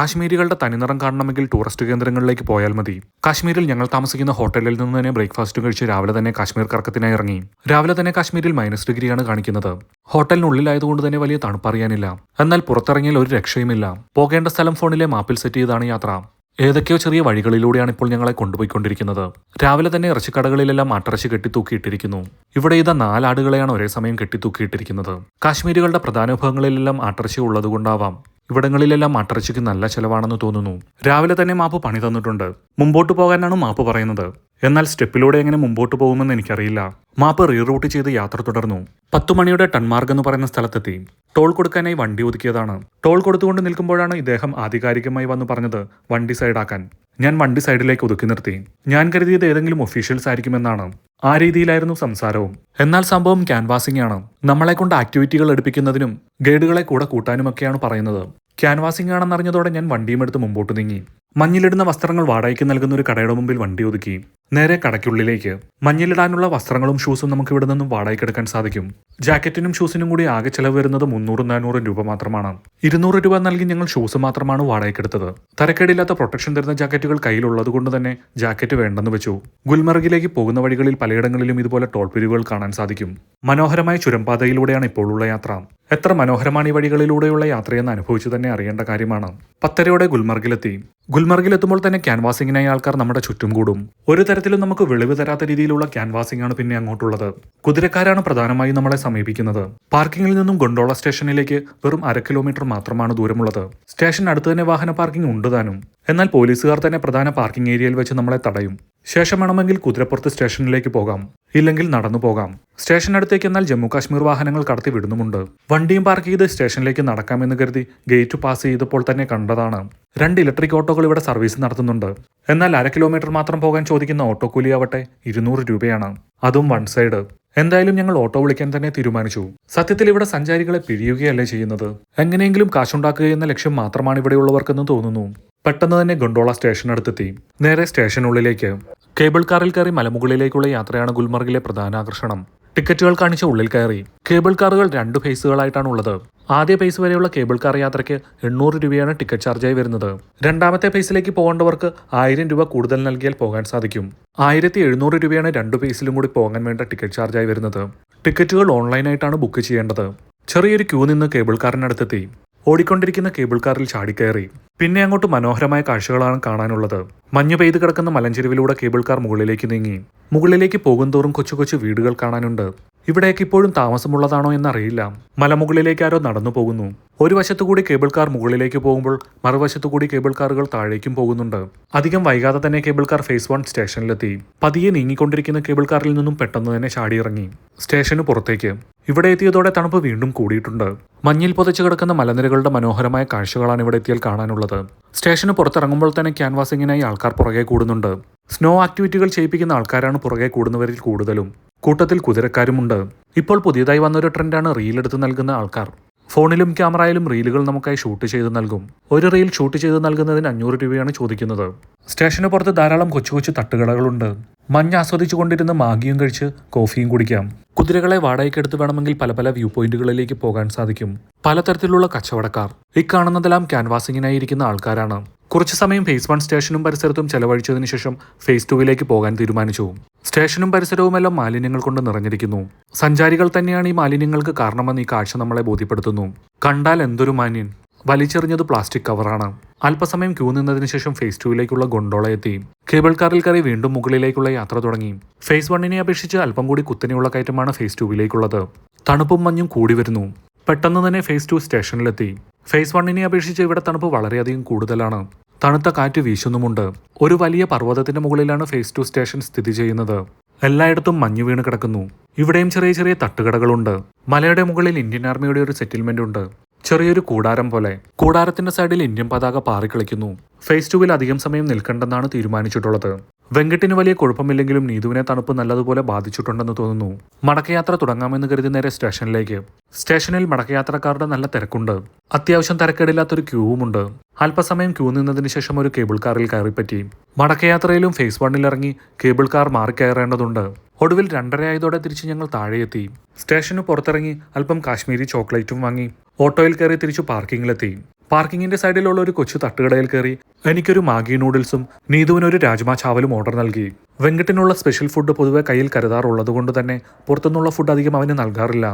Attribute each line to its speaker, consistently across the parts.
Speaker 1: കാശ്മീരികളുടെ തനിനിറം കാണണമെങ്കിൽ ടൂറിസ്റ്റ് കേന്ദ്രങ്ങളിലേക്ക് പോയാൽ മതി. കാശ്മീരിൽ ഞങ്ങൾ താമസിക്കുന്ന ഹോട്ടലിൽ നിന്ന് തന്നെ ബ്രേക്ക്ഫാസ്റ്റ് കഴിച്ച് രാവിലെ തന്നെ കാശ്മീർ കറക്കത്തിനായി ഇറങ്ങി. രാവിലെ തന്നെ കാശ്മീരിൽ മൈനസ് ഡിഗ്രിയാണ് കാണിക്കുന്നത്. ഹോട്ടലിനുള്ളിലായതുകൊണ്ട് തന്നെ വലിയ തണുപ്പറിയാനില്ല. എന്നാൽ പുറത്തിറങ്ങിയാൽ ഒരു രക്ഷയുമില്ല. പോകേണ്ട സ്ഥലം ഫോണിലെ മാപ്പിൽ സെറ്റ് ചെയ്താണ് യാത്ര. ഏതൊക്കെയോ ചെറിയ വഴികളിലൂടെയാണ് ഇപ്പോൾ ഞങ്ങളെ കൊണ്ടുപോയിക്കൊണ്ടിരിക്കുന്നത്. രാവിലെ തന്നെ ഇറച്ചിക്കടകളിലെല്ലാം ആട്ടിറച്ചി കെട്ടിത്തൂക്കിയിട്ടിരിക്കുന്നു. ഇവിടെ ഇതാ നാലാടുകളെയാണ് ഒരേ സമയം കെട്ടിത്തൂക്കിയിട്ടിരിക്കുന്നത്. കാശ്മീരികളുടെ പ്രധാന വിഭവങ്ങളിലെല്ലാം ആട്ടിറച്ചി ഉള്ളതുകൊണ്ടാവാം. ഇവിടങ്ങളിലെല്ലാം മട്ടർച്ചയ്ക്ക് നല്ല ചെലവാണെന്ന് തോന്നുന്നു. രാവിലെ തന്നെ മാപ്പ് പണി തന്നിട്ടുണ്ട്. മുമ്പോട്ട് പോകാനാണ് മാപ്പ് പറയുന്നത്. എന്നാൽ സ്റ്റെപ്പിലൂടെ എങ്ങനെ മുമ്പോട്ട് പോകുമെന്ന് എനിക്കറിയില്ല. മാപ്പ് റീറൂട്ട് ചെയ്ത് യാത്ര തുടർന്നു. പത്തു മണിയുടെ ടൺമാർഗ് എന്ന് പറയുന്ന സ്ഥലത്തെത്തി. ടോൾ കൊടുക്കാനായി വണ്ടി ഒതുക്കിയതാണ്. ടോൾ കൊടുത്തുകൊണ്ട് നിൽക്കുമ്പോഴാണ് ഇദ്ദേഹം ആധികാരികമായി വന്ന് പറഞ്ഞത് വണ്ടി സൈഡാക്കാൻ. ഞാൻ വണ്ടി സൈഡിലേക്ക് ഒതുക്കി നിർത്തി. ഞാൻ കരുതിയത് ഏതെങ്കിലും ഒഫീഷ്യൽസ് ആയിരിക്കുമെന്നാണ്. ആ രീതിയിലായിരുന്നു സംസാരവും. എന്നാൽ സംഭവം ക്യാൻവാസിംഗ് ആണ് നമ്മളെ കൊണ്ട് ആക്ടിവിറ്റികൾ എടുപ്പിക്കുന്നതിനും ഗൈഡുകളെ കൂടെ കൂട്ടാനുമൊക്കെയാണ് പറയുന്നത്. ക്യാൻവാസിംഗ് ആണെന്നറിഞ്ഞതോടെ ഞാൻ വണ്ടിയും എടുത്ത് മുമ്പോട്ട് നീങ്ങി. മഞ്ഞിലിടുന്ന വസ്ത്രങ്ങൾ വാടകയ്ക്ക് നൽകുന്ന ഒരു കടയുടെ മുമ്പിൽ വണ്ടി ഒതുക്കി. നേരെ കടയ്ക്കുള്ളിലേക്ക്. മഞ്ഞിലിടാനുള്ള വസ്ത്രങ്ങളും ഷൂസും നമുക്ക് ഇവിടെ നിന്നും വാടകയ്ക്ക് എടുക്കാൻ സാധിക്കും. ജാക്കറ്റിനും ഷൂസിനും കൂടി ആകെ ചെലവ് വരുന്നത് മുന്നൂറും നാനൂറും രൂപ മാത്രമാണ്. ഇരുന്നൂറ് രൂപ നൽകി ഞങ്ങൾ ഷൂസ് മാത്രമാണ് വാടകയ്ക്കെടുത്തത് തരക്കേടില്ലാത്ത പ്രൊട്ടക്ഷൻ തരുന്ന ജാക്കറ്റുകൾ കയ്യിലുള്ളത് കൊണ്ട് തന്നെ ജാക്കറ്റ് വേണ്ടെന്ന് വെച്ചു. ഗുൽമർഗിലേക്ക് പോകുന്ന വഴികളിൽ പലയിടങ്ങളിലും ഇതുപോലെ ടോൾ പിരിവുകൾ കാണാൻ സാധിക്കും. മനോഹരമായ ചുരംപാതയിലൂടെയാണ് ഇപ്പോഴുള്ള യാത്ര. എത്ര മനോഹരമാണ് ഈ വഴികളിലൂടെയുള്ള യാത്രയെന്ന് അനുഭവിച്ചു തന്നെ അറിയേണ്ട കാര്യമാണ്. പത്തരയോടെ ഗുൽമർഗിലെത്തി. ഗുൽമർഗിലെത്തുമ്പോൾ തന്നെ ക്യാൻവാസിങ്ങിനായി ആൾക്കാർ നമ്മുടെ ചുറ്റും കൂടും. ഒരു തരത്തിലും നമുക്ക് വെളിവ് തരാത്ത രീതിയിലുള്ള ക്യാൻവാസിംഗ് ആണ് പിന്നെ അങ്ങോട്ടുള്ളത്. കുതിരക്കാരാണ് പ്രധാനമായും നമ്മളെ സമീപിക്കുന്നത്. പാർക്കിങ്ങിൽ നിന്നും ഗൊണ്ടോള സ്റ്റേഷനിലേക്ക് വെറും അര കിലോമീറ്റർ മാത്രമാണ് ദൂരമുള്ളത്. സ്റ്റേഷൻ അടുത്ത് തന്നെ വാഹന പാർക്കിംഗ് ഉണ്ട് താനും. എന്നാൽ പോലീസുകാർ തന്നെ പ്രധാന പാർക്കിംഗ് ഏരിയയിൽ വെച്ച് നമ്മളെ തടയും. ശേഷം വേണമെങ്കിൽ കുതിരപ്പുറത്ത് സ്റ്റേഷനിലേക്ക് പോകാം. ഇല്ലെങ്കിൽ നടന്നു പോകാം. സ്റ്റേഷനടുത്തേക്ക് എന്നാൽ ജമ്മു കാശ്മീർ വാഹനങ്ങൾ കടത്തി വിടുന്നുമുണ്ട്. വണ്ടിയും പാർക്ക് ചെയ്ത് സ്റ്റേഷനിലേക്ക് നടക്കാമെന്ന് കരുതി ഗേറ്റ് പാസ് ചെയ്തപ്പോൾ തന്നെ കണ്ടതാണ്. രണ്ട് ഇലക്ട്രിക് ഓട്ടോകൾ ഇവിടെ സർവീസ് നടത്തുന്നുണ്ട്. എന്നാൽ അര കിലോമീറ്റർ മാത്രം പോകാൻ ചോദിക്കുന്ന ഓട്ടോ കൂലിയാവട്ടെ ഇരുന്നൂറ് രൂപയാണ്. അതും വൺ സൈഡ്. എന്തായാലും ഞങ്ങൾ ഓട്ടോ വിളിക്കാൻ തന്നെ തീരുമാനിച്ചു. സത്യത്തിൽ ഇവിടെ സഞ്ചാരികളെ പിഴിയുകയല്ലേ ചെയ്യുന്നത്? എങ്ങനെയെങ്കിലും കാശുണ്ടാക്കുക എന്ന ലക്ഷ്യം മാത്രമാണ് ഇവിടെയുള്ളവർക്കെന്ന് തോന്നുന്നു. പെട്ടെന്ന് തന്നെ ഗൊണ്ടോള സ്റ്റേഷനടുത്തെത്തി. നേരെ സ്റ്റേഷനുള്ളിലേക്ക്. കേബിൾ കാറിൽ കയറി മലമുകളിലേക്കുള്ള യാത്രയാണ് ഗുൽമർഗിലെ പ്രധാന ആകർഷണം. ടിക്കറ്റുകൾ കാണിച്ച ഉള്ളിൽ കയറി. കേബിൾ കാറുകൾ രണ്ട് ഫേസുകളായിട്ടാണ് ഉള്ളത്. ആദ്യ ഫേസ് വരെയുള്ള കേബിൾ കാർ യാത്രയ്ക്ക് എണ്ണൂറ് രൂപയാണ് ടിക്കറ്റ് ചാർജായി വരുന്നത്. രണ്ടാമത്തെ ഫേസിലേക്ക് പോകേണ്ടവർക്ക് ആയിരം രൂപ കൂടുതൽ നൽകിയാൽ പോകാൻ സാധിക്കും. ആയിരത്തി എഴുന്നൂറ് രൂപയാണ് രണ്ട് ഫേസിലും കൂടി പോകാൻ വേണ്ട ടിക്കറ്റ് ചാർജായി വരുന്നത്. ടിക്കറ്റുകൾ ഓൺലൈനായിട്ടാണ് ബുക്ക് ചെയ്യേണ്ടത്. ചെറിയൊരു ക്യൂ നിന്ന് കേബിൾ കാറിനടുത്തെത്തി. ഓടിക്കൊണ്ടിരിക്കുന്ന കേബിൾ കാറിൽ ചാടിക്കയറി. പിന്നെ അങ്ങോട്ട് മനോഹരമായ കാഴ്ചകളാണ് കാണാനുള്ളത്. മഞ്ഞു പെയ്ത് കിടക്കുന്ന മലഞ്ചെരുവിലൂടെ കേബിൾ കാർ മുകളിലേക്ക് നീങ്ങി. മുകളിലേക്ക് പോകുന്തോറും കൊച്ചു കൊച്ചു വീടുകൾ കാണാനുണ്ട്. ഇവിടേക്ക് ഇപ്പോഴും താമസമുള്ളതാണോ എന്നറിയില്ല. മലമുകളിലേക്ക് ആരോ നടന്നു പോകുന്നു. ഒരു വശത്തുകൂടി കേബിൾ കാർ മുകളിലേക്ക് പോകുമ്പോൾ മറുവശത്തുകൂടി കേബിൾ കാറുകൾ താഴേക്കും പോകുന്നുണ്ട്. അധികം വൈകാതെ തന്നെ കേബിൾ കാർ ഫേസ് വൺ സ്റ്റേഷനിലെത്തി. പതിയെ നീങ്ങിക്കൊണ്ടിരിക്കുന്ന കേബിൾ കാറിൽ നിന്നും പെട്ടെന്ന് തന്നെ ചാടിയിറങ്ങി. സ്റ്റേഷന് പുറത്തേക്ക്. ഇവിടെ എത്തിയതോടെ തണുപ്പ് വീണ്ടും കൂടിയിട്ടുണ്ട്. മഞ്ഞിൽ പൊതച്ചു കിടക്കുന്ന മലനിരകളുടെ മനോഹരമായ കാഴ്ചകളാണ് ഇവിടെ എത്തിയാൽ കാണാനുള്ളത്. സ്റ്റേഷന് പുറത്തിറങ്ങുമ്പോൾ തന്നെ ക്യാൻവാസിങ്ങിനായി ആൾക്കാർ പുറകെ കൂടുന്നുണ്ട്. സ്നോ ആക്ടിവിറ്റികൾ ചെയ്യിപ്പിക്കുന്ന ആൾക്കാരാണ് പുറകെ കൂടുന്നവരിൽ കൂടുതലും. കൂട്ടത്തിൽ കുതിരക്കാരുമുണ്ട്. ഇപ്പോൾ പുതിയതായി വന്നൊരു ട്രെൻഡാണ് റീലെടുത്ത് നൽകുന്ന ആൾക്കാർ. ഫോണിലും ക്യാമറയിലും റീലുകൾ നമുക്കായി ഷൂട്ട് ചെയ്ത് നൽകും. ഒരു റീൽ ഷൂട്ട് ചെയ്ത് നൽകുന്നതിന് അഞ്ഞൂറ് രൂപയാണ് ചോദിക്കുന്നത്. സ്റ്റേഷന് പുറത്ത് ധാരാളം കൊച്ചു കൊച്ചു തട്ടുകടകളുണ്ട്. മഞ്ഞ് ആസ്വദിച്ചു കൊണ്ടിരുന്ന് മാഗിയും കഴിച്ച് കോഫിയും കുടിക്കാം. കുതിരകളെ വാടകയ്ക്കെടുത്ത് വേണമെങ്കിൽ പല പല വ്യൂ പോയിന്റുകളിലേക്ക് പോകാൻ സാധിക്കും. പലതരത്തിലുള്ള കച്ചവടക്കാർ. ഇക്കാണുന്നതെല്ലാം ക്യാൻവാസിങ്ങിനായി ഇരിക്കുന്ന ആൾക്കാരാണ്. കുറച്ചു സമയം ഫേസ് വൺ സ്റ്റേഷനും പരിസരത്തും ചെലവഴിച്ചതിനു ശേഷം ഫേസ് ടൂവിലേക്ക് പോകാൻ തീരുമാനിച്ചു. സ്റ്റേഷനും പരിസരവുമെല്ലാം മാലിന്യങ്ങൾ കൊണ്ട് നിറഞ്ഞിരിക്കുന്നു. സഞ്ചാരികൾ തന്നെയാണ് ഈ മാലിന്യങ്ങൾക്ക് കാരണമെന്ന് ഈ കാഴ്ച നമ്മളെ ബോധ്യപ്പെടുത്തുന്നു. കണ്ടാൽ എന്തൊരു മാന്യൻ. വലിച്ചെറിഞ്ഞത് പ്ലാസ്റ്റിക് കവറാണ്. അല്പസമയം ക്യൂ നിന്നതിന് ശേഷം ഫേസ് ടൂവിലേക്കുള്ള ഗൊണ്ടോള എത്തി. കേബിൾ കാറിൽ കയറി വീണ്ടും മുകളിലേക്കുള്ള യാത്ര തുടങ്ങി. ഫേസ് വണ്ണിനെ അപേക്ഷിച്ച് അല്പം കൂടി കുത്തനെയുള്ള കയറ്റമാണ് ഫേസ് ടൂവിലേക്കുള്ളത്. തണുപ്പും മഞ്ഞും കൂടി വരുന്നു. പെട്ടെന്ന് തന്നെ ഫേസ് ടു സ്റ്റേഷനിലെത്തി. ഫേസ് വണ്ണിനെ അപേക്ഷിച്ച് ഇവിടെ തണുപ്പ് വളരെയധികം കൂടുതലാണ്. തണുത്ത കാറ്റ് വീശുന്നുമുണ്ട്. ഒരു വലിയ പർവതത്തിന്റെ മുകളിലാണ് ഫേസ് ടു സ്റ്റേഷൻ സ്ഥിതി ചെയ്യുന്നത്. എല്ലായിടത്തും മഞ്ഞു വീണ് കിടക്കുന്നു. ഇവിടെയും ചെറിയ ചെറിയ തട്ടുകടകളുണ്ട്. മലയുടെ മുകളിൽ ഇന്ത്യൻ ആർമിയുടെ ഒരു സെറ്റിൽമെന്റ് ഉണ്ട്. ചെറിയൊരു കൂടാരം പോലെ. കൂടാരത്തിന്റെ സൈഡിൽ ഇന്ത്യൻ പതാക പാറിക്കളിക്കുന്നു. ഫേസ് ടുവിൽ അധികം സമയം നിൽക്കണ്ടെന്നാണ് തീരുമാനിച്ചിട്ടുള്ളത്. വെങ്കട്ടിന് വലിയ കുഴപ്പമില്ലെങ്കിലും നീതുവിനെ തണുപ്പ് നല്ലതുപോലെ ബാധിച്ചിട്ടുണ്ടെന്ന് തോന്നുന്നു. മടക്കയാത്ര തുടങ്ങാമെന്ന് കരുതി നേരെ സ്റ്റേഷനിലേക്ക്. സ്റ്റേഷനിൽ മടക്കയാത്രക്കാരുടെ നല്ല തിരക്കുണ്ട്. അത്യാവശ്യം തിരക്കേടില്ലാത്തൊരു ക്യൂവുമുണ്ട്. അല്പസമയം ക്യൂ നിന്നതിന് ശേഷം ഒരു കേബിൾ കാറിൽ കയറിപ്പറ്റി. മടക്കയാത്രയിലും ഫേസ് വണ്ണിൽ ഇറങ്ങി കേബിൾ കാർ മാറിക്കയറേണ്ടതുണ്ട് ഒടുവിൽ രണ്ടരയായതോടെ തിരിച്ച് ഞങ്ങൾ താഴെയെത്തി. സ്റ്റേഷന് പുറത്തിറങ്ങി അല്പം കാശ്മീരി ചോക്ലേറ്റും വാങ്ങി. ഓട്ടോയിൽ കയറി തിരിച്ചു പാർക്കിങ്ങിലെത്തി. പാർക്കിങ്ങിന്റെ സൈഡിലുള്ള ഒരു കൊച്ചു തട്ടുകടയിൽ കയറി എനിക്കൊരു മാഗി നൂഡിൽസും നീതുവിനൊരു രാജ്മാ ചാവലും ഓർഡർ നൽകി. വെങ്കട്ടിനുള്ള സ്പെഷ്യൽ ഫുഡ് പൊതുവെ കയ്യിൽ കരുതാറുള്ളത് കൊണ്ട് തന്നെ പുറത്തുനിന്നുള്ള ഫുഡ് അധികം അവന് നൽകാറില്ല.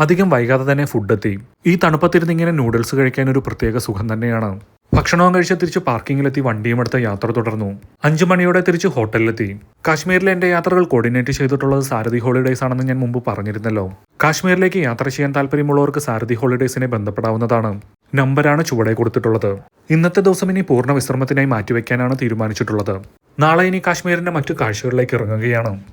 Speaker 1: അധികം വൈകാതെ തന്നെ ഫുഡ് എത്തി. ഈ തണുപ്പത്തിരുന്ന് ഇങ്ങനെ നൂഡിൽസ് കഴിക്കാൻ ഒരു പ്രത്യേക സുഖം തന്നെയാണ്. ഭക്ഷണവും കഴിച്ച് തിരിച്ച് പാർക്കിങ്ങിലെത്തി വണ്ടിയും എടുത്ത് യാത്ര തുടർന്നു. അഞ്ചു മണിയോടെ തിരിച്ച് ഹോട്ടലിലെത്തി. കാശ്മീരിലെ എന്റെ യാത്രകൾ കോർഡിനേറ്റ് ചെയ്തിട്ടുള്ളത് സാരഥി ഹോളിഡേസ് ആണെന്ന് ഞാൻ മുമ്പ് പറഞ്ഞിരുന്നല്ലോ. കാശ്മീരിലേക്ക് യാത്ര ചെയ്യാൻ താല്പര്യമുള്ളവർക്ക് സാരഥി ഹോളിഡേസിനെ ബന്ധപ്പെടാവുന്നതാണ്. നമ്പറാണ് ചുവടെ കൊടുത്തിട്ടുള്ളത്. ഇന്നത്തെ ദിവസം ഇനി പൂർണ വിശ്രമത്തിനായി മാറ്റിവെക്കാനാണ് തീരുമാനിച്ചിട്ടുള്ളത്. നാളെ ഇനി കാശ്മീരിന്റെ മറ്റു കാഴ്ചകളിലേക്ക് ഇറങ്ങുകയാണ്.